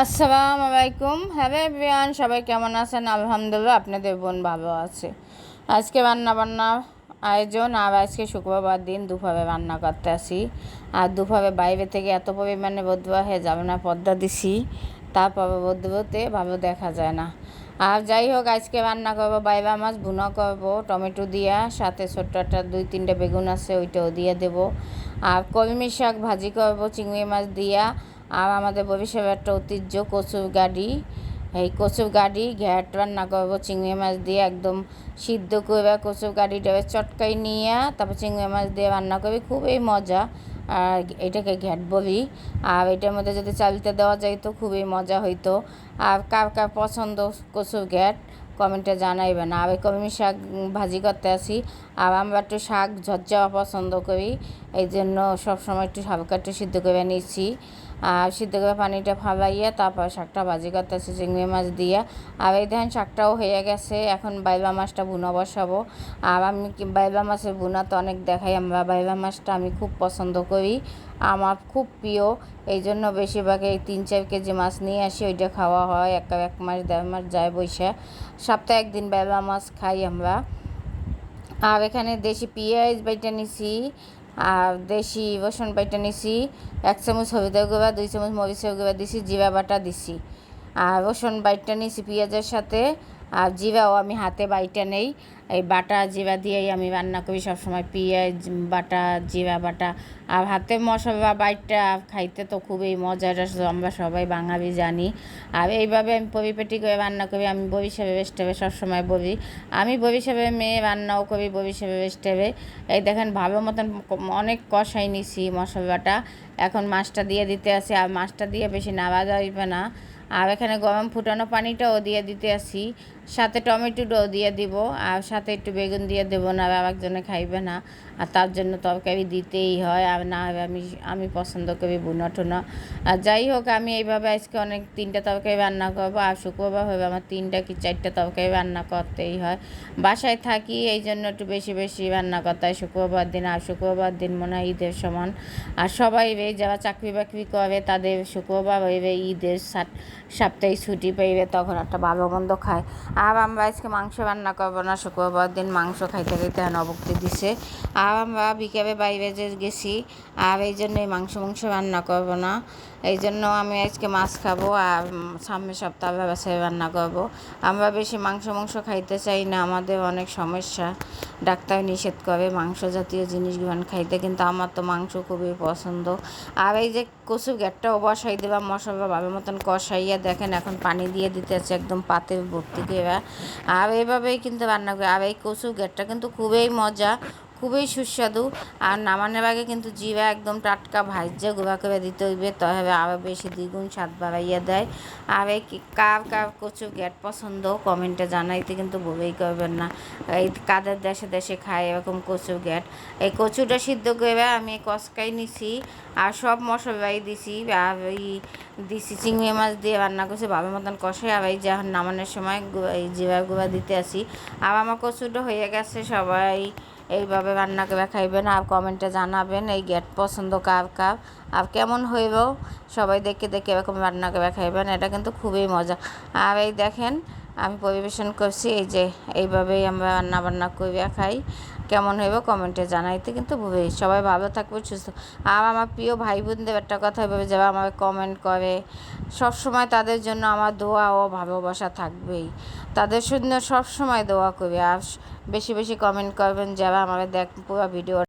আসসালামু আলাইকুম। Hello everyone, সবাই কেমন আছেন? আলহামদুলিল্লাহ, আপনাদের বোন ভালো আছে। আজকে রান্না বান্না আয়োজন, আর আজকে শুক্রবার দিন দুপুরে রান্না করতে আসি। আর দুপুরে বাইরে থেকে এত পরিমাণে বদুয়া হয়ে যাবে না, পদ্মা দিছি। তারপরে বদুতে ভালো দেখা যায় না। আর যাই হোক, আজকে রান্না করব, বাইবা মাছ ভুনা করব, টমেটো দিয়া, সাথে ছোট্ট একটা দুই তিনটে বেগুন আছে, ওইটাও দিয়ে দেবো। আর কলমি শাক ভাজি করব, চিংড়ি মাছ দিয়া। আর আমাদের ভবিষ্যৎ একটা ঐতিহ্য কচুর গাড়ি। এই কচুর গাড়ি ঘ্যাট রান্না করব, চিংড়ি মাছ দিয়ে একদম সিদ্ধ করবে কচুর গাড়িটা চটকাই নিয়ে, তারপর চিংড়ি মাছ দিয়ে রান্না করবি, খুবই মজা। আর এটাকে ঘ্যাট বলি। আর এটার মধ্যে যদি চালতে দেওয়া যায় তো খুবই মজা হইতো। আর কার কার পছন্দ কচুর ঘ্যাট, কমেন্টে জানাইবেন। আর কলমি শাক ভাজি করতে আসি। আর আমরা একটু শাক ঝরঝাওয়া পছন্দ করি এই জন্য সবসময় একটু হালকা একটু সিদ্ধ করে নিচ্ছি আর সিদ্ধ করে পানিটা ফালাইয়া তারপর শাকটা ভাজি করতেছি, চিংড়ি মাছ দিয়ে। আর এই দেখেন শাকটাও হয়ে গেছে, এখন বাইলা মাছটা ভুনা বসাবো। আর আমি বাইলা মাছের ভুনা তো অনেক দেখাই, আমরা বাইলা মাছটা আমি খুব পছন্দ করি। আমার খুব প্রিয়, এই জন্য বেশিরভাগ এই তিন চার কেজি মাছ নিয়ে আসি, ওইটা খাওয়া হয়, এক এক মাস, দেড় মাস যায় বৈশা। সপ্তাহে একদিন বেলা মাছ খাই আমরা। আর এখানে দেশি পেঁয়াজ বাইটা নিছি আর দেশি বসন পাইটা নিছি, এক চামচ হলুদের গুঁড়া, দুই চামচ মরিচের গুঁড়া দিছি, জিরা বাটা দিছি। আর রসুন বাইটটা নিয়েছি পেঁয়াজের সাথে, আর জিরাও আমি হাতে বাইটা নেই। এই বাটা জিরা দিয়েই আমি রান্না করি সবসময়, পেঁয়াজ, বাটা, জিরা, বাটা। আর হাতে মশলা বাইটটা খাইতে তো খুবই মজার আমরা সবাই বাঙালি জানি। আর এইভাবে আমি পরিপেটি করে রান্না করি, আমি বরিশাবে বেস্টেবে সবসময় বলি। আমি বরিশাবে মেয়ে, রান্নাও করি বরিশাবে বেস্টেবে এই দেখেন, ভালো মতন অনেক কষাই নিছি মশলাটা এখন মাছটা দিয়ে দিতে আছে, আর মাছটা দিয়ে বেশি নাড়া যাইবে না। আর এখানে গরম ফুটানো পানিটাও দিয়ে দিতে আসি। সাথে টমেটোটাও দিয়ে দিব, আর সাথে একটু বেগুন দিয়ে দেবো না আর একজনে খাইবে না। আর তার জন্য তরকারি দিতেই হয়, আর না আমি আমি পছন্দ করি বুনো টুনো। আর যাই হোক, আমি এইভাবে আজকে অনেক তিনটা তরকারি রান্না করব, আর শুক্রবার হবে আমার তিনটা কি চারটা তরকারি রান্না করতেই হয়। বাসায় থাকি, এই জন্য একটু বেশি বেশি রান্না করতে হয় শুক্রবার দিন, আর শুক্রবার দিন মনে হয় ঈদের সমান। আর সবাই যারা চাকরি বাকরি করে, তাদের শুক্রবার হইবে ঈদের সাপ্তাহিক ছুটি পেয়ে তখন একটা ভালো মন্দ খায়। আর আমরা আজকে মাংস রান্না করব না, শুক্রবার দিন মাংস খাইতে খাইতে নবক্তি দিছে। আর আমরা বিকেলে বাইরে যে গেছি, আর এই জন্য মাংস মাংস রান্না করব না। এই জন্য আমি আজকে মাছ খাব আর সামনের সপ্তাহ ব্যবসায় রান্না করব। আমরা বেশি মাংস মাংস খাইতে চাই না, আমাদের অনেক সমস্যা। ডাক্তার নিষেধ করে মাংস জাতীয় জিনিসগুলো খাইতে, কিন্তু আমার তো মাংস খুবই পছন্দ। আর এই যে কচু গ্যাটটাও বসাই দিলাম, মশলা ভালো মতন কষাইয়া দেখেন, এখন পানি দিয়ে দিতে আছে একদম পাতে ভর্তি করে আর এভাবেই কিন্তু রান্না করে আর এই কচু গ্যাটটা কিন্তু খুবই মজা। খুবই সুস্বাদু। আর নামানোর আগে কিন্তু জিরা একদম টাটকা ভাজ্যে গুঁড়া করে দিতে হইবে, তবে আরও বেশি দ্বিগুণ স্বাদ বাড়াইয়া দেয়। আর এই কার কার কচু গ্যাট পছন্দ কমেন্টে জানাইতে কিন্তু বলেই করবেন না। এই কাদের দেশে দেশে খায় এরকম কচু গ্যাট এই কচুটা সিদ্ধ করে আমি কষকাই নিছি, আর সব মশলাই দিছি, আর এই দিছি চিংড়ি মাছ দিয়ে রান্না করছি ভাবের মতন কষে আর এই যখন নামানোর সময় এই জিরা গুঁড়া দিতে আসি। আর আমার কচুটা হয়ে গেছে সবাই এইভাবে রান্না করে খাইবেন আর কমেন্টে জানাবেন এই গেট পছন্দ কার কার। আর কেমন হইব, সবাই দেখে দেখে এরকম রান্না করে খাইবেন, এটা কিন্তু খুবই মজা। আর এই দেখেন, আমি পরিবেশন করছি, এই যে এইভাবেই আমরা রান্না বান্না করে খাই। কেমন হইব কমেন্টে জানাইতে কিন্তু ভুবেই সবাই ভালো থাকবে, সুস্থ। আর আমার প্রিয় ভাই বোনদের একটা কথা এভাবে যারা আমাকে কমেন্ট করে সব সময় তাদের জন্য আমার দোয়া ও ভালোবাসা থাকবেই। তাদের জন্য সব সময় দোয়া করবে আর বেশি বেশি কমেন্ট করবেন, যারা আমাকে দেখ, পুরো ভিডিও